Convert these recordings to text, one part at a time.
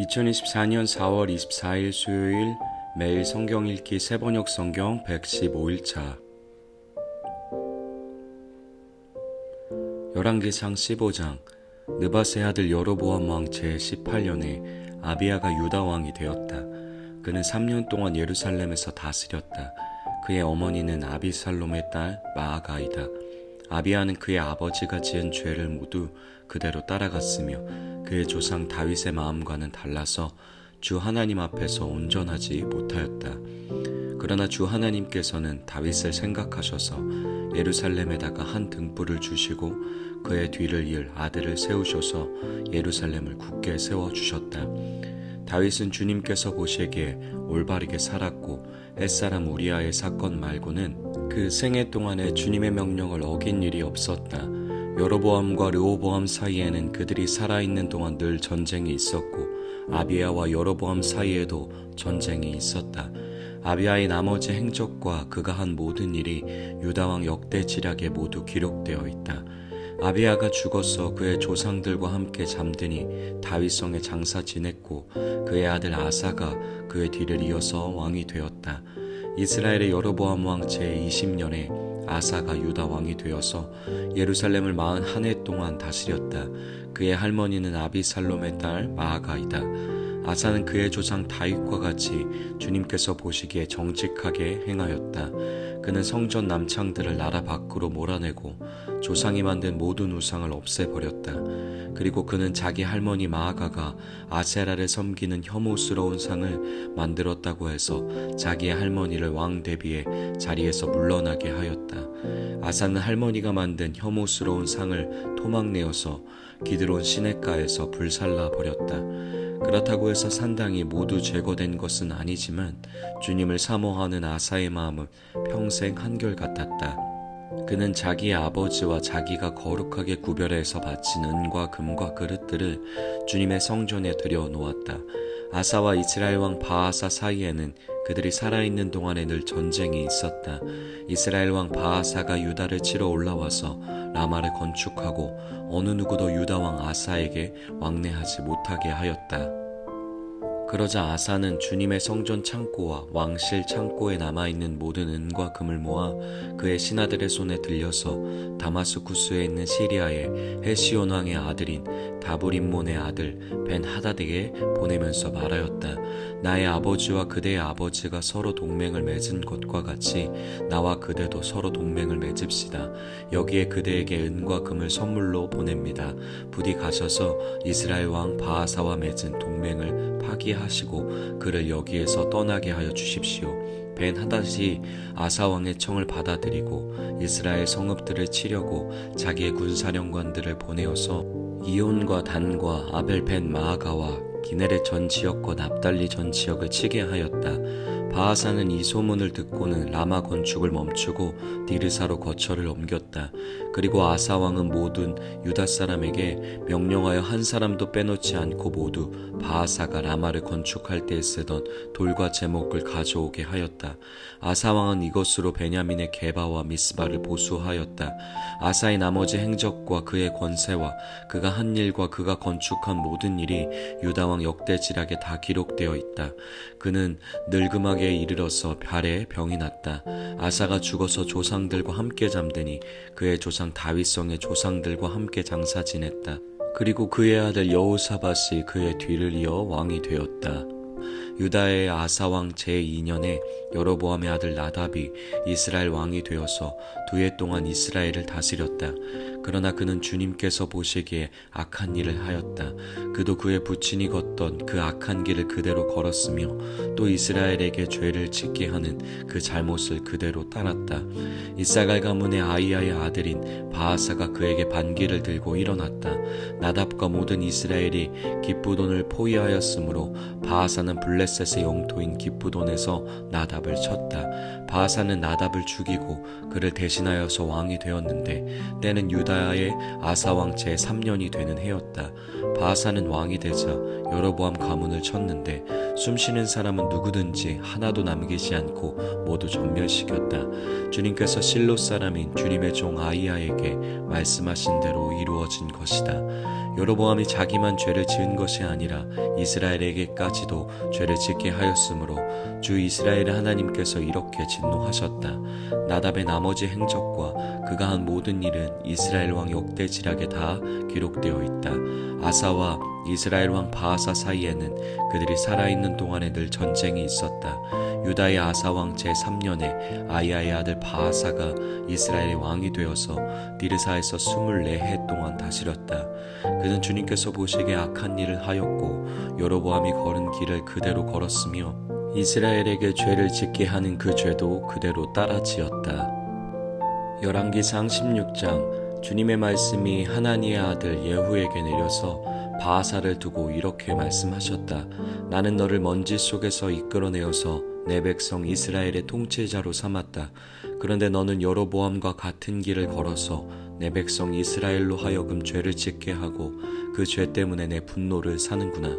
2024년 4월 24일 수요일 매일 성경 읽기 세번역 성경 115일차 열왕기상 15장 느바세 아들 여로보암 왕 제18년에 아비아가 유다 왕이 되었다. 그는 3년 동안 예루살렘에서 다스렸다. 그의 어머니는 아비살롬의 딸 마아가이다. 아비아는 그의 아버지가 지은 죄를 모두 그대로 따라갔으며 그의 조상 다윗의 마음과는 달라서 주 하나님 앞에서 온전하지 못하였다. 그러나 주 하나님께서는 다윗을 생각하셔서 예루살렘에다가 한 등불을 주시고 그의 뒤를 이을 아들을 세우셔서 예루살렘을 굳게 세워 주셨다. 다윗은 주님께서 보시기에 올바르게 살았고 햇사람 우리아의 사건 말고는 그 생애 동안에 주님의 명령을 어긴 일이 없었다. 여로보암과 르호보암 사이에는 그들이 살아있는 동안 늘 전쟁이 있었고 아비아와 여로보암 사이에도 전쟁이 있었다. 아비아의 나머지 행적과 그가 한 모든 일이 유다왕 역대 지략에 모두 기록되어 있다. 아비아가 죽어서 그의 조상들과 함께 잠드니 다윗성에 장사 지냈고 그의 아들 아사가 그의 뒤를 이어서 왕이 되었다. 이스라엘의 여로보암 왕 제20년에 아사가 유다 왕이 되어서 예루살렘을 마흔 한 해 동안 다스렸다. 그의 할머니는 아비살롬의 딸 마아가이다. 아사는 그의 조상 다윗과 같이 주님께서 보시기에 정직하게 행하였다. 그는 성전 남창들을 나라 밖으로 몰아내고 조상이 만든 모든 우상을 없애버렸다. 그리고 그는 자기 할머니 마아가가 아세라를 섬기는 혐오스러운 상을 만들었다고 해서 자기의 할머니를 왕 대비해 자리에서 물러나게 하였다. 아사는 할머니가 만든 혐오스러운 상을 토막내어서 기드론 시냇가에서 불살라 버렸다. 그렇다고 해서 산당이 모두 제거된 것은 아니지만 주님을 사모하는 아사의 마음은 평생 한결같았다. 그는 자기의 아버지와 자기가 거룩하게 구별해서 바친 은과 금과 그릇들을 주님의 성전에 들여 놓았다. 아사와 이스라엘 왕 바하사 사이에는 그들이 살아있는 동안에 늘 전쟁이 있었다. 이스라엘 왕 바하사가 유다를 치러 올라와서 라마를 건축하고 어느 누구도 유다 왕 아사에게 왕래하지 못하게 하였다. 그러자 아사는 주님의 성전 창고와 왕실 창고에 남아있는 모든 은과 금을 모아 그의 신하들의 손에 들려서 다마스쿠스에 있는 시리아의 헤시온 왕의 아들인 다브림몬의 아들 벤 하다드에게 보내면서 말하였다. 나의 아버지와 그대의 아버지가 서로 동맹을 맺은 것과 같이 나와 그대도 서로 동맹을 맺읍시다. 여기에 그대에게 은과 금을 선물로 보냅니다. 부디 가셔서 이스라엘 왕 바하사와 맺은 동맹을 파기하 시고 그를 여기에서 떠나게 하여 주십시오. 벤 하닷이 아사왕의 청을 받아들이고 이스라엘 성읍들을 치려고 자기의 군사령관들을 보내어서 이온과 단과 아벨 벤 마아가와 기네레 전 지역과 납달리 전 지역을 치게 하였다. 바하사는 이 소문을 듣고는 라마 건축을 멈추고 디르사로 거처를 옮겼다. 그리고 아사 왕은 모든 유다 사람에게 명령하여 한 사람도 빼놓지 않고 모두 바하사가 라마를 건축할 때 쓰던 돌과 제목을 가져오게 하였다. 아사 왕은 이것으로 베냐민의 게바와 미스바를 보수하였다. 아사의 나머지 행적과 그의 권세와 그가 한 일과 그가 건축한 모든 일이 유다 왕 역대지락에 다 기록되어 있다. 그는 늙음하게 이르러서 발에 병이 났다. 아사가 죽어서 조상들과 함께 잠드니 그의 조상 다윗성의 조상들과 함께 장사 지냈다. 그리고 그의 아들 여호사밧이 그의 뒤를 이어 왕이 되었다. 유다의 아사왕 제2년에 여로보암의 아들 나답이 이스라엘 왕이 되어서 두 해 동안 이스라엘을 다스렸다. 그러나 그는 주님께서 보시기에 악한 일을 하였다. 그도 그의 부친이 걷던 그 악한 길을 그대로 걸었으며 또 이스라엘에게 죄를 짓게 하는 그 잘못을 그대로 따랐다. 이사갈 가문의 아이야의 아들인 바하사가 그에게 반기를 들고 일어났다. 나답과 모든 이스라엘이 기쁘돈을 포위하였으므로 바하사는 블레셋의 영토인 기쁘돈에서 나답 을 쳤다. 바하사는 나답을 죽이고 그를 대신하여서 왕이 되었는데 때는 유다의 아사왕 제3년이 되는 해였다. 바하사는 왕이 되자 여로보암 가문을 쳤는데 숨쉬는 사람은 누구든지 하나도 남기지 않고 모두 전멸시켰다. 주님께서 실로 사람인 주님의 종 아이야에게 말씀하신 대로 이루어진 것이다. 여로보암이 자기만 죄를 지은 것이 아니라 이스라엘에게까지도 죄를 짓게 하였으므로 주 이스라엘의 하나님께서 이렇게 진노하셨다. 나답의 나머지 행적과 그가 한 모든 일은 이스라엘 왕 역대지락에 다 기록되어 있다. 아사와 이스라엘 왕 바하사 사이에는 그들이 살아있는 동안에 늘 전쟁이 있었다. 유다의 아사 왕 제3년에 아이야의 아들 바하사가 이스라엘의 왕이 되어서 디르사에서 24해 동안 다스렸다. 그는 주님께서 보시기에 악한 일을 하였고 여로보암이 걸은 길을 그대로 걸었으며 이스라엘에게 죄를 짓게 하는 그 죄도 그대로 따라 지었다. 열왕기상 16장 주님의 말씀이 하나니의 아들 예후에게 내려서 바하사를 두고 이렇게 말씀하셨다. 나는 너를 먼지 속에서 이끌어내어서 내 백성 이스라엘의 통치자로 삼았다. 그런데 너는 여로보암과 같은 길을 걸어서 내 백성 이스라엘로 하여금 죄를 짓게 하고 그 죄 때문에 내 분노를 사는구나.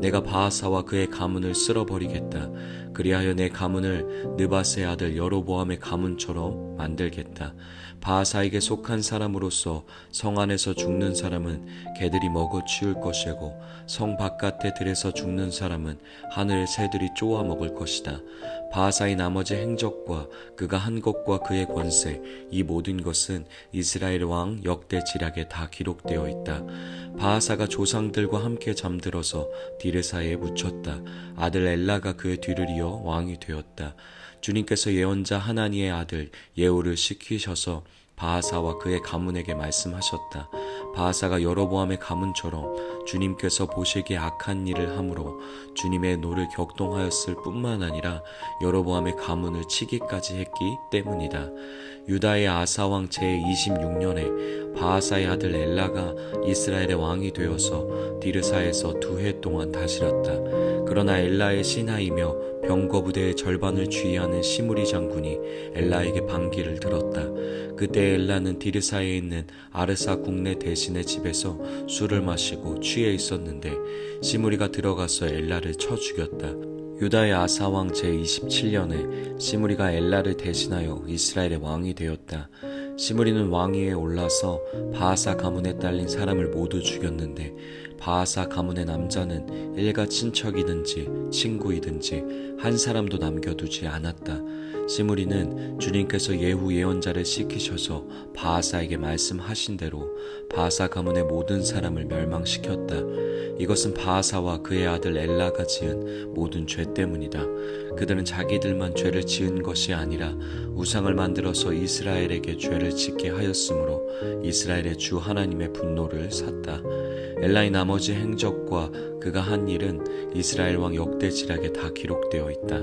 내가 바하사와 그의 가문을 쓸어버리겠다. 그리하여 내 가문을 느바스의 아들 여로보암의 가문처럼 만들겠다. 바하사에게 속한 사람으로서 성 안에서 죽는 사람은 개들이 먹어 치울 것이고 성 바깥의 들에서 죽는 사람은 하늘의 새들이 쪼아 먹을 것이다. 바하사의 나머지 행적과 그가 한 것과 그의 권세 이 모든 것은 이스라엘 왕 역대 지략에 다 기록되어 있다. 바하사가 조상들과 함께 잠들어서 디르사에 묻혔다. 아들 엘라가 그의 뒤를 이어 왕이 되었다. 주님께서 예언자 하나니의 아들 예후를 시키셔서 바하사와 그의 가문에게 말씀하셨다. 바하사가 여로보암의 가문처럼 주님께서 보시기에 악한 일을 함으로 주님의 노를 격동하였을 뿐만 아니라 여로보암의 가문을 치기까지 했기 때문이다. 유다의 아사왕 제26년에 바하사의 아들 엘라가 이스라엘의 왕이 되어서 디르사에서 두 해 동안 다스렸다. 그러나 엘라의 신하이며 병거 부대의 절반을 주의하는 시무리 장군이 엘라에게 반기를 들었다. 그때 엘라는 디르사에 있는 아르사 국내 대신의 집에서 술을 마시고 취해 있었는데 시무리가 들어가서 엘라를 쳐 죽였다. 유다의 아사왕 제27년에 시무리가 엘라를 대신하여 이스라엘의 왕이 되었다. 시무리는 왕위에 올라서 바하사 가문에 딸린 사람을 모두 죽였는데 바하사 가문의 남자는 일가 친척이든지 친구이든지 한 사람도 남겨두지 않았다. 시무리는 주님께서 예후 예언자를 시키셔서 바하사에게 말씀하신 대로 바하사 가문의 모든 사람을 멸망시켰다. 이것은 바하사와 그의 아들 엘라가 지은 모든 죄 때문이다. 그들은 자기들만 죄를 지은 것이 아니라 우상을 만들어서 이스라엘에게 죄를 짓게 하였으므로 이스라엘의 주 하나님의 분노를 샀다. 엘라의 나머지 행적과 그가 한 일은 이스라엘 왕 역대지락에 다 기록되어 있다.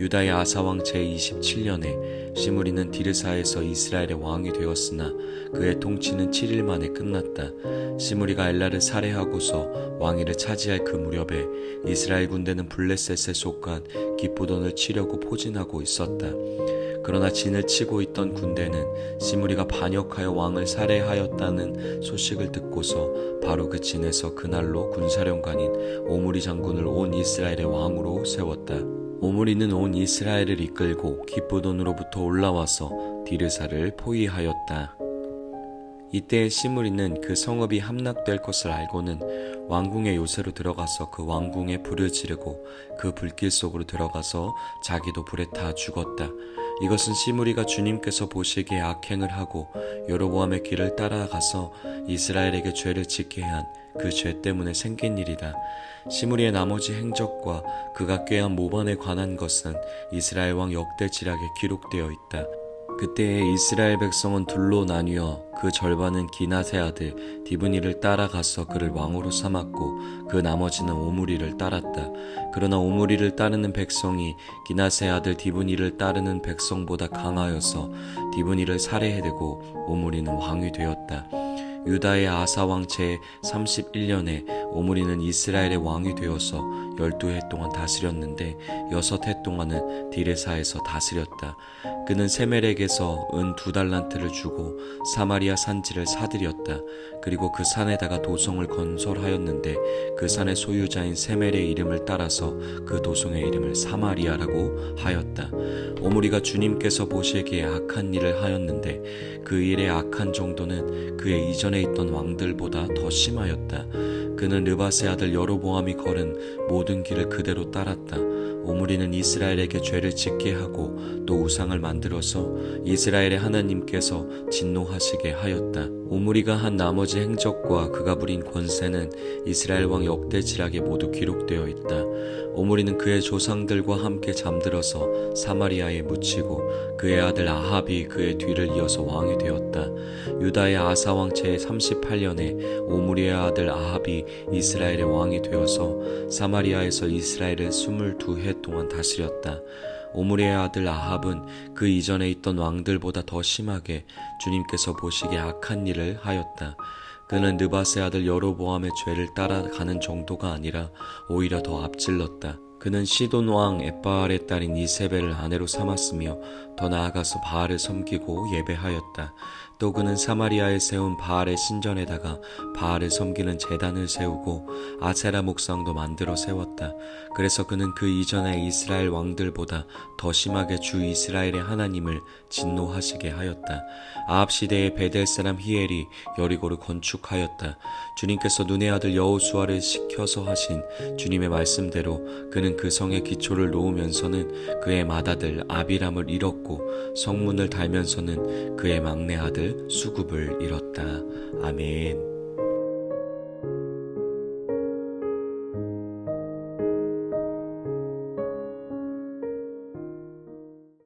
유다의 아사왕 제27년에 시므리는 디르사에서 이스라엘의 왕이 되었으나 그의 통치는 7일 만에 끝났다. 시므리가 엘라를 살해하고서 왕위를 차지할 그 무렵에 이스라엘 군대는 블레셋에 속한 기쁘돈을 치려고 포진하고 있었다. 그러나 진을 치고 있던 군대는 시므리가 반역하여 왕을 살해하였다는 소식을 듣고서 바로 그 진에서 그날로 군사령관인 오므리 장군을 온 이스라엘의 왕으로 세웠다. 오므리는 온 이스라엘을 이끌고 기쁘돈으로부터 올라와서 디르사를 포위하였다. 이때 시므리는 그 성읍이 함락될 것을 알고는 왕궁의 요새로 들어가서 그 왕궁에 불을 지르고 그 불길 속으로 들어가서 자기도 불에 타 죽었다. 이것은 시므리가 주님께서 보시기에 악행을 하고 여로보암의 길을 따라가서 이스라엘에게 죄를 짓게 한 그 죄 때문에 생긴 일이다. 시므리의 나머지 행적과 그가 꾀한 모반에 관한 것은 이스라엘 왕 역대지락에 기록되어 있다. 그때에 이스라엘 백성은 둘로 나뉘어 그 절반은 기나세 아들 디브니를 따라가서 그를 왕으로 삼았고 그 나머지는 오므리를 따랐다. 그러나 오므리를 따르는 백성이 기나세 아들 디브니를 따르는 백성보다 강하여서 디브니를 살해해대고 오므리는 왕이 되었다. 유다의 아사왕 제 31년에 오므리는 이스라엘의 왕이 되어서 열두 해 동안 다스렸는데 여섯 해 동안은 디레사에서 다스렸다. 그는 세멜에게서 은 두 달란트를 주고 사마리아 산지를 사들였다. 그리고 그 산에다가 도성을 건설하였는데 그 산의 소유자인 세멜의 이름을 따라서 그 도성의 이름을 사마리아라고 하였다. 오므리가 주님께서 보시기에 악한 일을 하였는데 그 일의 악한 정도는 그의 이전 에 있던 왕들보다 더 심하였다. 그는 르바세 아들 여로보암이 걸은 모든 길을 그대로 따랐다. 오므리는 이스라엘에게 죄를 짓게 하고 또 우상을 만들어서 이스라엘의 하나님께서 진노하시게 하였다. 오므리가 한 나머지 행적과 그가 부린 권세는 이스라엘 왕 역대지락에 모두 기록되어 있다. 오므리는 그의 조상들과 함께 잠들어서 사마리아에 묻히고 그의 아들 아합이 그의 뒤를 이어서 왕이 되었다. 유다의 아사 왕 제 38년에 오므리의 아들 아합이 이스라엘의 왕이 되어서 사마리아에서 이스라엘을 22해 동안 다스렸다. 오므리의 아들 아합은 그 이전에 있던 왕들보다 더 심하게 주님께서 보시기에 악한 일을 하였다. 그는 느바세 아들 여로보암의 죄를 따라가는 정도가 아니라 오히려 더 앞질렀다. 그는 시돈 왕 에바알의 딸인 이세벨을 아내로 삼았으며 더 나아가서 바알을 섬기고 예배하였다. 또 그는 사마리아에 세운 바알의 신전에다가 바알을 섬기는 제단을 세우고 아세라 목상도 만들어 세웠다. 그래서 그는 그 이전의 이스라엘 왕들보다 더 심하게 주 이스라엘의 하나님을 진노하시게 하였다. 아합 시대의 베델 사람 히엘이 여리고를 건축하였다. 주님께서 눈의 아들 여호수아를 시켜서 하신 주님의 말씀대로 그는 그 성의 기초를 놓으면서는 그의 맏아들 아비람을 잃었고 성문을 달면서는 그의 막내 아들 수굽을 잃었다. 아멘.